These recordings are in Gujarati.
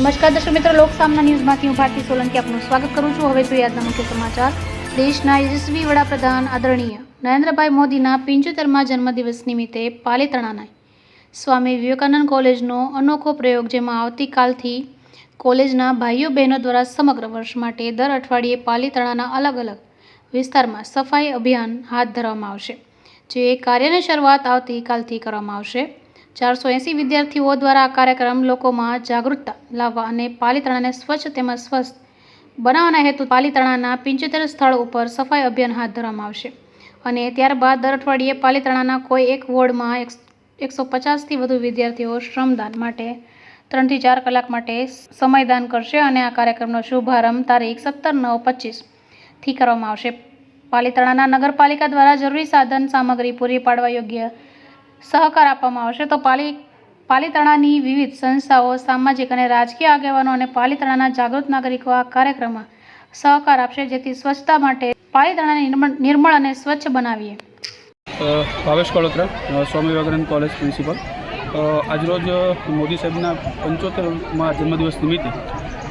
નમસ્કાર દર્શક મિત્રો, લોક સામના ન્યૂઝમાંથી હું ભારતી સોલંકી આપનું સ્વાગત કરું છું. હવે જોઈએ આજના મુખ્ય સમાચાર. દેશના યશસ્વી વડાપ્રધાન આદરણીય નરેન્દ્રભાઈ મોદીના પંચોતેરમાં જન્મદિવસ નિમિત્તે પાલેતણાના સ્વામી વિવેકાનંદ કોલેજનો અનોખો પ્રયોગ, જેમાં આવતીકાલથી કોલેજના ભાઈઓ બહેનો દ્વારા સમગ્ર વર્ષ માટે દર અઠવાડિયે પાલીતાણાના અલગ અલગ વિસ્તારમાં સફાઈ અભિયાન હાથ ધરવામાં આવશે, જે કાર્યની શરૂઆત આવતીકાલથી કરવામાં આવશે. ચારસો એંસી વિદ્યાર્થીઓ દ્વારા આ કાર્યક્રમ લોકોમાં જાગૃતતા લાવવા અને પાલીતાણાને સ્વચ્છ તેમજ સ્વસ્થ બનાવવાના હેતુ પાલીતાણાના પંચોતેર સ્થળ ઉપર સફાઈ અભિયાન હાથ ધરવામાં આવશે. અને ત્યારબાદ દર અઠવાડિયે પાલીતાણાના કોઈ એક વોર્ડમાં એકસો પચાસથી વધુ વિદ્યાર્થીઓ શ્રમદાન માટે ત્રણથી ચાર કલાક માટે સમયદાન કરશે અને આ કાર્યક્રમનો શુભારંભ તારીખ સત્તર નવ પચીસથી કરવામાં આવશે. પાલીતાણાના નગરપાલિકા દ્વારા જરૂરી સાધન સામગ્રી પૂરી પાડવા યોગ્ય સહકાર આપવામાં આવશે. તો પાલી, પાલીતાણાની વિવિધ સંસ્થાઓ, સામાજિક અને રાજકીય આગેવાનો અને પાલીતાણાના જાગૃત નાગરિકો આ કાર્યક્રમમાં સહકાર આપશે, જેથી સ્વચ્છતા માટે પાલીતાણાને નિર્મળ અને સ્વચ્છ બનાવીએ. Bhavesh Kalotra Swami Vivekananda college principal. આજરોજ મોદી સાહેબના પંચોતેરમાં જન્મદિવસ નિમિત્તે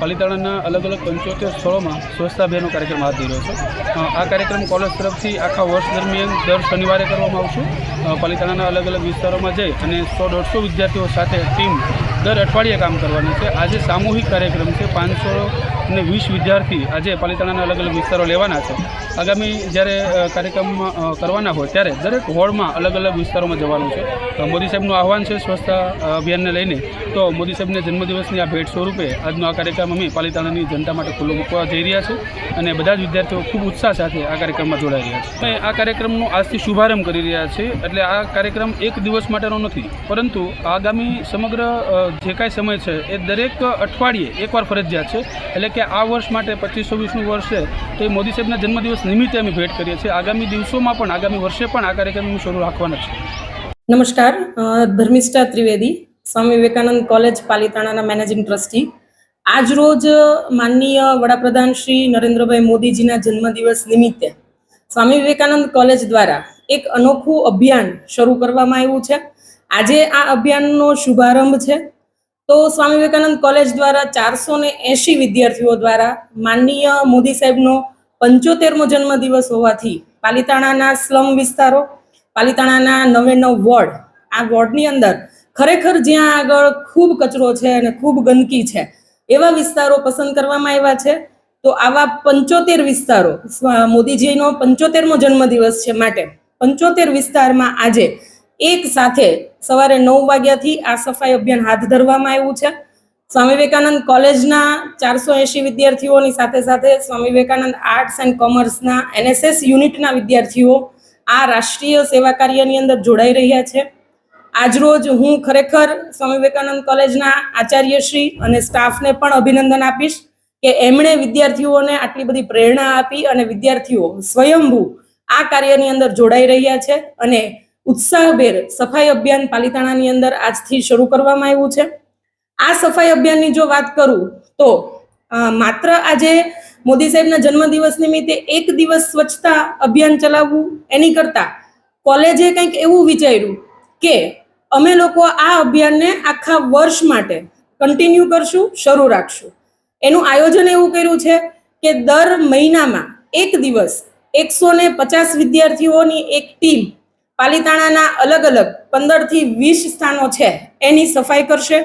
પાલીતાણાના અલગ અલગ પંચોતેર સ્થળોમાં સ્વચ્છતા અભિયાનનો કાર્યક્રમ હાથ ધર્યો છે. આ કાર્યક્રમ કોલેજ તરફથી આખા વર્ષ દરમિયાન દર શનિવારે કરવામાં આવશે. પાલીતાણાના અલગ અલગ વિસ્તારોમાં જઈ અને સો દોઢસો વિદ્યાર્થીઓ સાથે ટીમ દર અઠવાડિયે કામ કરવાનું છે. આજે સામૂહિક કાર્યક્રમ છે. પાંચસો ને વીસ વિદ્યાર્થી આજે પાલિતાણાના અલગ અલગ વિસ્તારો લેવાના છે. આગામી જ્યારે કાર્યક્રમ કરવાના હોય ત્યારે દરેક હોળમાં અલગ અલગ વિસ્તારોમાં જવાનું છે. મોદી સાહેબનું આહવાન છે સ્વચ્છતા અભિયાનને લઈને. તો મોદી સાહેબને જન્મદિવસની આ ભેટ સ્વરૂપે આજનો આ કાર્યક્રમ અમે પાલિતાણાની જનતા માટે ખુલ્લો મૂકવા જઈ રહ્યા છે અને બધા જ વિદ્યાર્થીઓ ખૂબ ઉત્સાહ સાથે આ કાર્યક્રમમાં જોડાઈ રહ્યા છે. અમે આ કાર્યક્રમનો આજથી શુભારંભ કરી રહ્યા છે એટલે આ કાર્યક્રમ એક દિવસ માટેનો નથી, પરંતુ આગામી સમગ્ર જે કાંઈ સમય છે એ દરેક અઠવાડિયે એકવાર ફરજિયાત છે. એટલે કે આ વર્ષ માટે પચીસ છવ્વીસનું વર્ષ છે, તો એ મોદી સાહેબના જન્મદિવસ નિમિત્તે અમે ભેટ કરીએ છીએ. આગામી દિવસોમાં પણ, આગામી વર્ષે પણ આ કાર્યક્રમ શરૂ રાખવાના છે. નમસ્કાર. ધર્મિષ્ઠા ત્રિવેદી, સ્વામી વિવેકાનંદ કોલેજ, પાલિતાણાના મેનેજિંગ ટ્રસ્ટી. આજ રોજ માનનીય વડાપ્રધાન શ્રી નરેન્દ્રભાઈ મોદીજીના જન્મદિવસ નિમિત્તે સ્વામી વિવેકાનંદ કોલેજ દ્વારા એક અનોખું અભિયાન શરૂ કરવામાં આવ્યું છે. આજે આ અભિયાનનો શુભારંભ છે. તો સ્વામી વિવેકાનંદ કોલેજ દ્વારા ચારસો ને એંશી વિદ્યાર્થીઓ દ્વારા માનનીય મોદી સાહેબનો પંચોતેરમો જન્મદિવસ હોવાથી પાલિતાણાના સ્લમ વિસ્તારો, પાલિતાણાના નવે નવ વોર્ડ, આ વોર્ડની અંદર ખરેખર જ્યાં આગળ ખૂબ કચરો છે અને ખૂબ ગંદકી છે, એવા વિસ્તારો પસંદ કરવામાં આવ્યા છે. તો આવા પંચોતેર વિસ્તારો મોદીજીનો પંચોતેરમો જન્મદિવસ છે માટે પંચોતેર વિસ્તારમાં આજે એક સાથે સવારે નવ વાગ્યાથી આ સફાઈ અભિયાન હાથ ધરવામાં આવ્યું છે. સ્વામી વિવેકાનંદ કોલેજના ચારસો એંશી વિદ્યાર્થીઓની સાથે સાથે સ્વામી વિવેકાનંદ આર્ટ્સ એન્ડ કોમર્સના એનએસએસ યુનિટના વિદ્યાર્થીઓ આ રાષ્ટ્રીય સેવા કાર્યની અંદર જોડાઈ રહ્યા છે. આજરોજ હું ખરેખર સ્વામી વિવેકાનંદ કોલેજના આચાર્યશ્રી અને સ્ટાફને પણ અભિનંદન આપીશ કે એમણે વિદ્યાર્થીઓને આટલી બધી પ્રેરણા આપી અને વિદ્યાર્થીઓ સ્વયંભૂ આ કાર્યની અંદર જોડાઈ રહ્યા છે અને ઉત્સાહભેર સફાઈ અભિયાન પાલિતાણાની અંદર આજથી શરૂ કરવામાં આવ્યું છે. આ સફાઈ અભિયાનની જો વાત કરું તો માત્ર આજે મોદી સાહેબના જન્મદિવસ નિમિત્તે એક દિવસ સ્વચ્છતા અભિયાન ચલાવવું એની કરતાં કોલેજે કંઈક એવું વિચાર્યું કે અમે લોકો આ અભિયાનને આખા વર્ષ માટે કન્ટિન્યુ કરશું, શરૂ રાખશું. એનું આયોજન એવું કર્યું છે કે દર મહિનામાં એક દિવસ એકસો ને પચાસ વિદ્યાર્થીઓની એક ટીમ પાલીતાણાના અલગ અલગ પંદરથી વીસ સ્થાનો છે એની સફાઈ કરશે.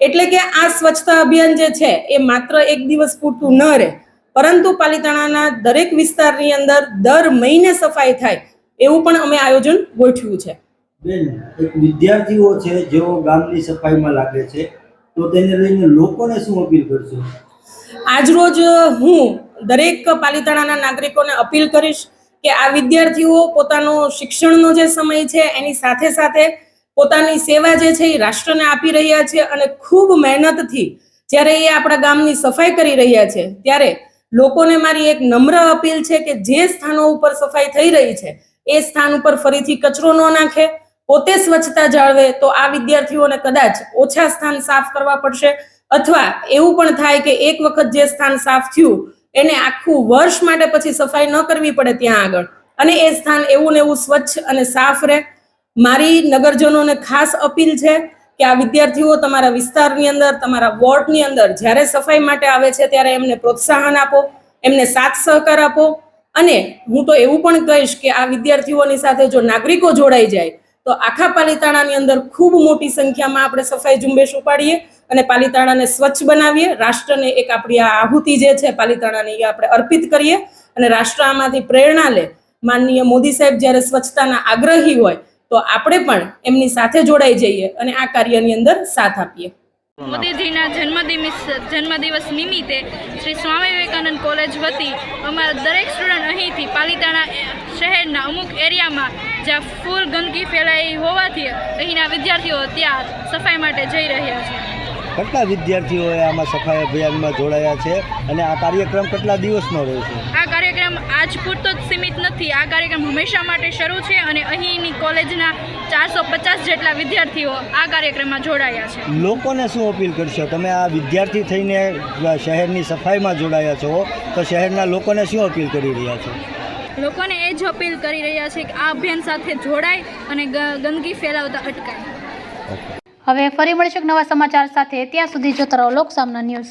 એટલે કે આ સ્વચ્છતા અભિયાન જે છે એ માત્ર એક દિવસ પૂરતું ન રહે પરંતુ પાલીતાણાના દરેક વિસ્તારની અંદર દર મહિને સફાઈ થાય એવું પણ અમે આયોજન ગોઠવ્યું છે. બેન એક વિદ્યાર્થીઓ છે જેઓ ગામની સફાઈમાં લાગે છે તો તેને લઈને લોકોને શું અપીલ કરશો? આજરોજ હું દરેક પાલિતાણાના નાગરિકોને અપીલ કરીશ કે આ વિદ્યાર્થીઓ પોતાનો શિક્ષણનો જે સમય છે, એની સાથે સાથે પોતાની સેવા જે છે એ રાષ્ટ્રને આપી રહ્યા છે અને ખૂબ મહેનતથી જ્યારે એ આપણા ગામની સફાઈ કરી રહ્યા છે, ત્યારે લોકોને મારી એક નમ્ર અપીલ છે કે જે સ્થાનો ઉપર સફાઈ થઈ રહી છે, એ સ્થાન ઉપર ફરીથી કચરો ન નાખે, પોતે સ્વચ્છતા જાળવે તો આ વિદ્યાર્થીઓને કદાચ ઓછા સ્થાન સાફ કરવા પડશે અથવા એવું પણ થાય કે એક વખત જે સ્થાન સાફ થયું એને આખું વર્ષ માટે પછી સફાઈ ન કરવી પડે ત્યાં આગળ. અને એ સ્થાન એવું ને એવું સ્વચ્છ અને સાફ રહે. મારી નગરજનોને ખાસ અપીલ છે કે આ વિદ્યાર્થીઓ તમારા વિસ્તારની અંદર, તમારા વોર્ડની અંદર જ્યારે સફાઈ માટે આવે છે ત્યારે એમને પ્રોત્સાહન આપો, એમને સાથ સહકાર આપો. અને હું તો એવું પણ કહીશ કે આ વિદ્યાર્થીઓની સાથે જો નાગરિકો જોડાઈ જાય તો આખા પાલિતાણાની અંદર ખૂબ મોટી સંખ્યામાં આપણે સફાઈ ઝુંબેશ ઉપાડીએ અને પાલિતાણાને સ્વચ્છ બનાવીએ. રાષ્ટ્રને એક આપણી આ આહુતિ જે છે પાલિતાણાને એ આપણે અર્પિત કરીએ અને રાષ્ટ્ર આમાંથી પ્રેરણા લે. માનનીય મોદી સાહેબ જ્યારે સ્વચ્છતાના આગ્રહી હોય તો આપણે પણ એમની સાથે જોડાઈ જઈએ અને આ કાર્યની અંદર સાથ આપીએ. મોદીજીના જન્મદિવસ જન્મદિવસ નિમિત્તે શ્રી સ્વામી વિવેકાનંદ કોલેજ વતી અમારા દરેક સ્ટુડન્ટ અહીંથી પાલિતાણા શહેરના અમુક એરિયામાં જ્યાં ફૂલ ગંદકી ફેલાઈ હોવાથી અહીંના વિદ્યાર્થીઓ ત્યાં સફાઈ માટે જઈ રહ્યા છે. કેટલા વિદ્યાર્થીઓએ આમાં સફાઈ અભિયાનમાં જોડાયા છે અને આ કાર્યક્રમ કેટલા દિવસનો રહેશે આ કાર્યક્રમ આજ પૂરતો જ સીમિત નથી. આ કાર્યક્રમ હંમેશા માટે શરૂ છે અને અહીંની કોલેજના ચારસો પચાસ જેટલા વિદ્યાર્થીઓ આ કાર્યક્રમમાં જોડાયા છે. લોકોને શું અપીલ કરશો? તમે આ વિદ્યાર્થી થઈને શહેરની સફાઈમાં જોડાયા છો તો શહેરના લોકોને શું અપીલ કરી રહ્યા છો? લોકોને એ જ અપીલ કરી રહ્યા છે કે આ અભિયાન સાથે જોડાય અને ગંદકી ફેલાવતા અટકાય. હવે ફરી મળીશું એક નવા સમાચાર સાથે. ત્યાં સુધી જોતા રહો લોક સામના ન્યૂઝ.